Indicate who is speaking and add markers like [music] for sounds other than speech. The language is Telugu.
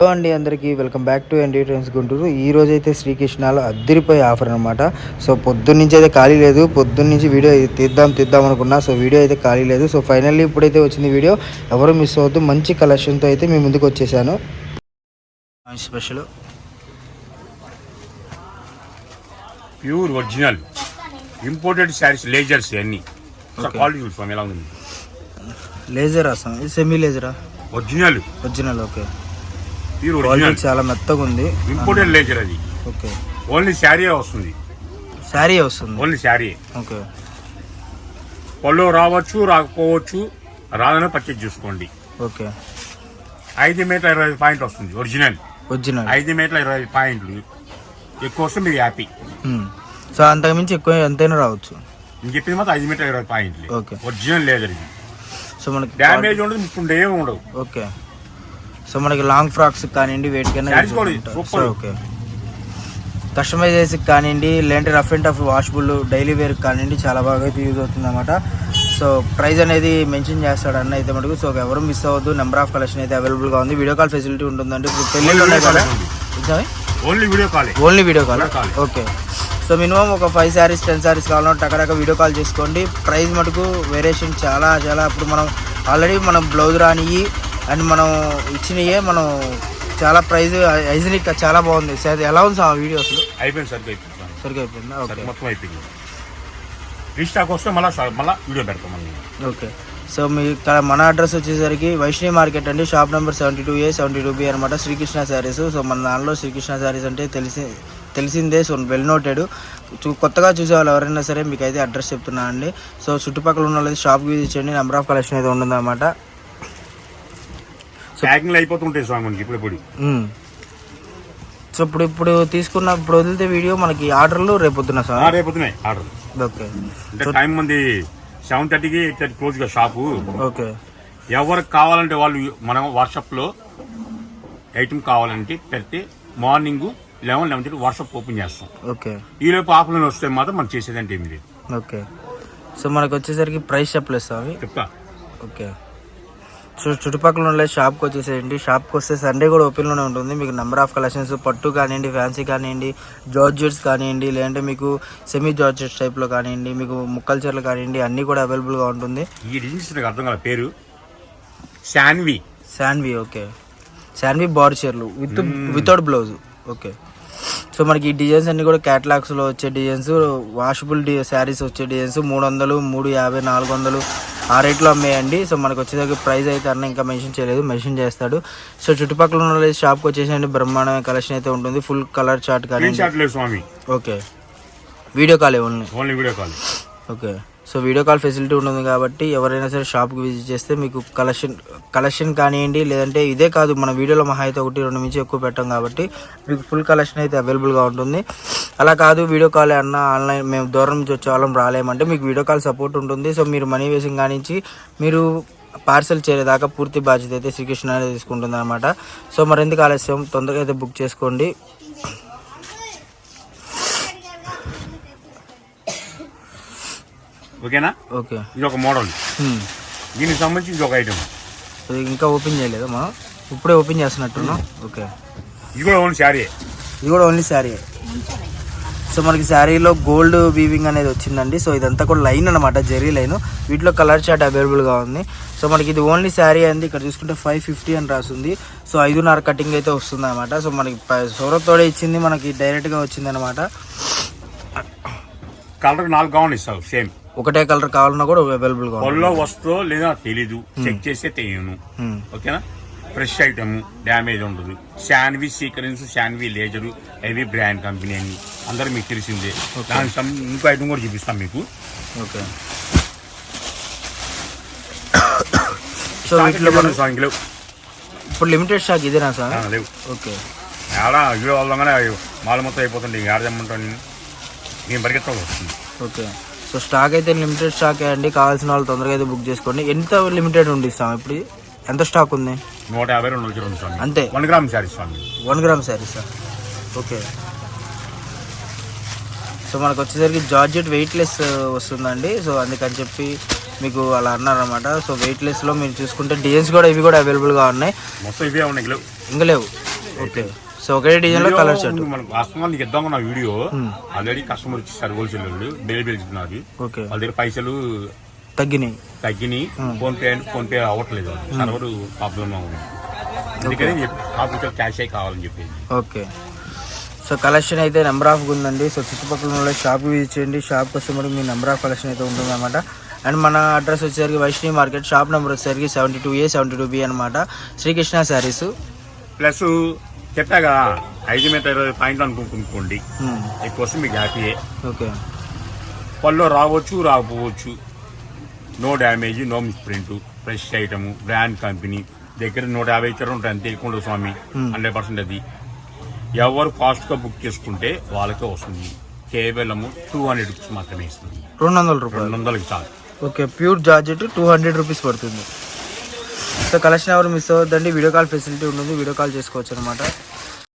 Speaker 1: హలో అండి అందరికీ welcome back to ND trends Guntur. ఈ రోజు అయితే శ్రీకృష్ణాలో అద్దరిపోయే ఆఫర్ అనమాట సో పొద్దున్న నుంచి అయితే ఖాళీ లేదు. పొద్దున్న నుంచి వీడియో తీద్దాం తీద్దాం అనుకున్నా. సో వీడియో అయితే ఖాళీ లేదు. సో ఫైనల్లీ ఇప్పుడైతే వచ్చింది వీడియో. ఎవరు మిస్ అవ్వద్దు. మంచి కలెక్షన్తో అయితే మీ ముందుకు వచ్చేసాను. Special
Speaker 2: pure original imported saris lasers అన్ని. క్వాలిటీ చూడు స్వామి ఎలా ఉంది?
Speaker 1: లేజర్ అసలు ఇది సెమీ లేజరా
Speaker 2: ఒరిజినల్
Speaker 1: ఒరిజినల్ ఓకే క్వాలిటీ చాలా మెత్తగా ఉంది.
Speaker 2: ఇంపోర్టెడ్ లేజర్ అది.
Speaker 1: ఓకే.
Speaker 2: ఓన్లీ శారీ వస్తుంది.
Speaker 1: శారీ వస్తుంది.
Speaker 2: Only sari
Speaker 1: okay.
Speaker 2: పళ్ళు రావచ్చు రాకపోవచ్చు రాదని పర్చేజ్ చేసుకోండి.
Speaker 1: ఓకే.
Speaker 2: ఐదు మీటర్ల ఇరవై ఐదు పాయింట్ వస్తుంది ఒరిజినల్
Speaker 1: ఒరిజినల్
Speaker 2: ఐదు మీటర్ల ఇరవై ఐదు పాయింట్లు ఎక్కువ వస్తే మీరు హ్యాపీ
Speaker 1: సో అంతకుమించి ఎక్కువ ఎంతైనా రావచ్చు.
Speaker 2: నేను చెప్పింది మాత్రం ఐదు మీటర్ల ఇరవై పాయింట్లు
Speaker 1: ఓకే
Speaker 2: ఒరిజినల్ లేజర్ ఇది.
Speaker 1: సో మనకి
Speaker 2: డ్యామేజ్ ఉండదు ముట్టుండే ఏమి ఉండవు
Speaker 1: ఓకే సో మనకి లాంగ్ ఫ్రాక్స్ కానివ్వండి వేటికైనా
Speaker 2: super.
Speaker 1: So okay. కస్టమైజేషన్ కానివ్వండి లేదంటే rough and tough washable daily wear కానివ్వండి చాలా బాగా అయితే యూజ్ అవుతుంది అనమాట సో ప్రైస్ అనేది మెన్షన్ చేస్తాడు అన్న అయితే మటుకు సో ఎవరు మిస్ అవ్వద్దు. నెంబర్ ఆఫ్ కలెక్షన్ అయితే అవైలబుల్గా ఉంది. వీడియో కాల్ ఫెసిలిటీ ఉంటుందండి. ఇప్పుడు పెళ్ళిళ్ళు ఉన్నాయి కదా.
Speaker 2: ఓన్లీ వీడియో కాలే
Speaker 1: only video call
Speaker 2: Video call.
Speaker 1: Okay. So minimum ఒక ఫైవ్ శారీస్ టెన్ శారీస్ కావాలంటే టకటక వీడియో కాల్ చేసుకోండి. ప్రైస్ మటుకు వేరియేషన్ చాలా చాలా. ఇప్పుడు మనం ఆల్రెడీ మనం బ్లౌజ్ రానివి అండ్ మనం ఇచ్చినయే మనం చాలా ప్రైస్ హైజీనిక్ చాలా బాగుంది. సార్ ఎలా ఉంది సార్ వీడియో అసలు?
Speaker 2: అయిపోయింది సరిగ్గా అయిపోయింది.
Speaker 1: సరిగ్గా అయిపోయిందా? ఓకే.
Speaker 2: సరి మొత్తం అయిపోయింది. రీస్టాక్ వస్తే మళ్ళీ మళ్ళీ వీడియో పెడతాం
Speaker 1: ఓకే. సో మీ మన అడ్రస్ వచ్చేసరికి వైష్ణవి మార్కెట్ అండి shop number seventy two A seventy two B అనమాట శ్రీకృష్ణ శారీస్. సో మన దానిలో శ్రీకృష్ణ శారీస్ అంటే తెలిసి తెలిసిందే సో వెల్ నోటెడ్. కొత్తగా చూసే వాళ్ళు ఎవరైనా సరే మీకు అయితే అడ్రస్ చెప్తున్నా అండి. సో చుట్టుపక్కల ఉన్న వాళ్ళకి షాప్కి విజిట్ చేయండి నెంబర్ ఆఫ్ కలెక్షన్ అయితే ఉంటుందన్నమాట.
Speaker 2: ప్యాకింగ్ అయిపోతుంటాయి స్వామి మనకి ఇప్పుడు ఇప్పుడు.
Speaker 1: సో ఇప్పుడు ఇప్పుడు తీసుకున్న ఇప్పుడు వదిలితే వీడియో మనకి ఆర్డర్లు రేపొద్దున సార్?
Speaker 2: రేపు వస్తున్నాయి ఆర్డర్
Speaker 1: ఓకే.
Speaker 2: అంటే టైం మంది సెవెన్ థర్టీకి ఎయిట్ థర్టీ క్లోజ్గా షాపు.
Speaker 1: ఓకే.
Speaker 2: ఎవరికి కావాలంటే వాళ్ళు మనం వాట్సాప్లో ఐటమ్ కావాలంటే పెడితే morning eleven eleven thirty WhatsApp open చేస్తాం.
Speaker 1: ఓకే.
Speaker 2: ఈ లోపు ఆఫ్లైన్ వస్తే మాత్రం మనం చేసేదంటే ఏమి లేదు.
Speaker 1: ఓకే. సో మనకు వచ్చేసరికి ప్రైస్ చెప్పలేదు స్వామి.
Speaker 2: చెప్తా.
Speaker 1: ఓకే. సో చుట్టుపక్కల ఉన్న షాప్కి వచ్చేసేయండి. షాప్కి వస్తే సండే కూడా ఓపెన్లోనే ఉంటుంది. మీకు నెంబర్ ఆఫ్ కలెక్షన్స్ పట్టు కానివ్వండి ఫ్యాన్సీ కానివ్వండి జార్జెట్స్ కానివ్వండి లేదంటే మీకు సెమీ జార్జెట్స్ టైప్లో కానివ్వండి మీకు ముక్కల చీరలు కానివ్వండి అన్నీ కూడా అవైలబుల్గా ఉంటుంది.
Speaker 2: ఈ డిజైన్స్ నాకు అర్థం కాల పేరు? శాన్వి
Speaker 1: శాన్వి ఓకే శాన్వి బార్ చీరలు with without blouse okay so మనకి ఈ డిజైన్స్ అన్ని కూడా క్యాటలాగ్స్లో వచ్చే డిజైన్స్ వాషబుల్ డి శారీస్ వచ్చే డిజైన్స్ మూడు వందలు మూడు యాభై నాలుగు వందలు ఆ రేట్లో అమ్మేయండి. సో మనకు వచ్చేసరికి ప్రైస్ అయితే అన్న ఇంకా మెన్షన్ చేయలేదు మెన్షన్ చేస్తాడు. సో చుట్టుపక్కల ఉన్న షాప్కి వచ్చేసండి బ్రహ్మాండమైన కలెక్షన్ అయితే ఉంటుంది. ఫుల్ కలర్ చార్ట్ కానీ okay video call only
Speaker 2: only video call
Speaker 1: okay so video call facility ఉంటుంది కాబట్టి ఎవరైనా సరే షాప్కి విజిట్ చేస్తే మీకు కలెక్షన్ కలెక్షన్ కానివ్వండి లేదంటే ఇదే కాదు మన వీడియోలో మహా అయితే ఒకటి రెండు నుంచి ఎక్కువ పెట్టాం కాబట్టి మీకు ఫుల్ కలెక్షన్ అయితే అవైలబుల్గా ఉంటుంది. అలా కాదు వీడియో కాల్ అన్న ఆన్లైన్ మేము దూరం నుంచి వచ్చే వాళ్ళం రాలేమంటే మీకు వీడియో కాల్ సపోర్ట్ ఉంటుంది. సో మీరు మనీ వేసింగ్ కానించి మీరు పార్సల్ చేరేదాకా పూర్తి బాధ్యత అయితే శ్రీకృష్ణ అనేది తీసుకుంటుంది అనమాట సో మరెందుకు ఆలస్యం? తొందరగా అయితే బుక్ చేసుకోండి.
Speaker 2: ఓకేనా?
Speaker 1: ఓకే.
Speaker 2: ఇది ఒక మోడల్. దీనికి సంబంధించి ఇది ఒక ఐటమ్
Speaker 1: ఇది ఇంకా ఓపెన్ చేయలేదు మనం ఇప్పుడే ఓపెన్ చేస్తున్నట్టున్నాం? ఓకే.
Speaker 2: ఇది కూడా ఓన్లీ శారీ.
Speaker 1: ఇది కూడా ఓన్లీ శారీ. సో మనకి శారీలో గోల్డ్ వీవింగ్ అనేది వచ్చిందండి. సో ఇదంతా కూడా లైన్ అనమాట జెరీ లైన్ వీటిలో కలర్ చార్ట్ అవైలబుల్గా ఉంది. సో మనకి ఇది ఓన్లీ శారీ అయింది ఇక్కడ చూసుకుంటే ఫైవ్ ఫిఫ్టీ అని రాస్తుంది సో ఐదున్నర కటింగ్ అయితే వస్తుంది అనమాట సో మనకి సౌరత్తోడే ఇచ్చింది మనకి డైరెక్ట్గా వచ్చింది అనమాట
Speaker 2: కలర్ నాలుగు కావాలి ఇస్తావు సేమ్
Speaker 1: ఒకటే కలర్ కావాలన్నా కూడా అవైలబుల్గా
Speaker 2: పొల్లో వస్తుందో లేదా తెలీదు. చెక్ చేస్తే తెలియను.
Speaker 1: Hmm.
Speaker 2: ఓకేనా? ఫ్రెష్ ఐటమ్ డ్యామేజ్ ఉండదు. శాన్వి సీక్రెన్స్ శాన్వి లేజరు హెవీ బ్రాండ్ కంపెనీ అని అందరూ మీకు తెలిసిందే. దానికి సం- ఇంకో ఐటమ్ కూడా చూపిస్తాం మీకు.
Speaker 1: ఓకే సో [coughs] వీటిలో మనం ఇప్పుడు లిమిటెడ్ స్టాక్ ఇదేనా సార్
Speaker 2: లేవు.
Speaker 1: ఓకే
Speaker 2: ఆడ వీడియో వల్లగానే మాల మొత్తం అయిపోతుంది ఆడ తెమ్మంటాను నేను నేను పరిగెత్తాల్సి వస్తుంది.
Speaker 1: ఓకే సో స్టాక్ అయితే లిమిటెడ్ స్టాక్ అండి. కావాల్సిన వాళ్ళు తొందరగా అయితే బుక్ చేసుకోండి. ఎంత లిమిటెడ్ ఉంది ఇస్తాం ఇప్పుడు? ఎంత స్టాక్ ఉంది?
Speaker 2: నూట యాభై రెండు వచ్చి స్వామి
Speaker 1: అంతే.
Speaker 2: వన్ గ్రామ్ శారీ స్వామి
Speaker 1: one gram sari sir. Okay. So మనకు వచ్చేసరికి జార్జెట్ వెయిట్లెస్ వస్తుందండి. సో అందుకని చెప్పి మీకు అలా అన్నారనమాట సో వెయిట్లెస్లో మీరు చూసుకుంటే డిజైన్స్ కూడా ఇవి కూడా అవైలబుల్గా ఉన్నాయి.
Speaker 2: మొత్తం ఇవే ఉన్నాయి.
Speaker 1: ఇంకా లేవు. ఓకే. సో ఒకటే డిజైన్లో కలర్ షర్ట్.
Speaker 2: మన వాస్తవంగా నీకు ఇద్దాం నా వీడియో. ఆల్రెడీ కస్టమర్ వచ్చేసారు హోల్సేల్ వాళ్ళు బేలు పెంచుతున్నారు
Speaker 1: ఓకే.
Speaker 2: వాళ్ళ దగ్గర పైసలు
Speaker 1: తగ్గినాయి.
Speaker 2: తగ్గినాయి. ఫోన్ పే ఫోన్ పే అవ్వట్లేదు. సర్వర్ ప్రాబ్లమ్ అందుకని చెప్పి క్యాష్ అయి కావాలని చెప్పేసి
Speaker 1: ఓకే. సో కలెక్షన్ అయితే నెంబర్ ఆఫ్ ఉందండి. సో చుట్టుపక్కల ఉన్న షాప్కి విజిట్ చేయండి. షాప్కి వస్తే మరి మీ నెంబర్ ఆఫ్ కలెక్షన్ అయితే ఉంటుంది అనమాట అండ్ మన అడ్రస్ వచ్చేసరికి వైష్ణవి మార్కెట్. షాప్ నెంబర్ వచ్చేసరికి seventy two A seventy two B అనమాట శ్రీకృష్ణ శారీస్.
Speaker 2: ప్లస్ చెప్పాగా ఐదు మీద ఇరవై పాయింట్లు అనుకుంటుకోండి ఎక్కువ వస్తే మీకు హ్యాపీయే
Speaker 1: ఓకే.
Speaker 2: పళ్ళు రావచ్చు రాకపోవచ్చు. No damage no misprint fresh item brand company దగ్గర నూట యాభై ఇచ్చారు ఉంటాయి అంతే ఎక్కువ స్వామి. హండ్రెడ్ పర్సెంట్ అది. ఎవరు ఫాస్ట్గా బుక్ చేసుకుంటే వాళ్ళకే వస్తుంది. కేవలం టూ హండ్రెడ్ రూపీస్ మాత్రమే ఇస్తుంది.
Speaker 1: రెండు వందల రూపాయలు.
Speaker 2: రెండు వందలకి చాలు.
Speaker 1: Okay pure georgette two hundred rupees పడుతుంది. సో కలెక్షన్ ఎవరు మిస్ అవ్వద్దండి వీడియో కాల్ ఫెసిలిటీ ఉంటుంది వీడియో కాల్ చేసుకోవచ్చు అనమాట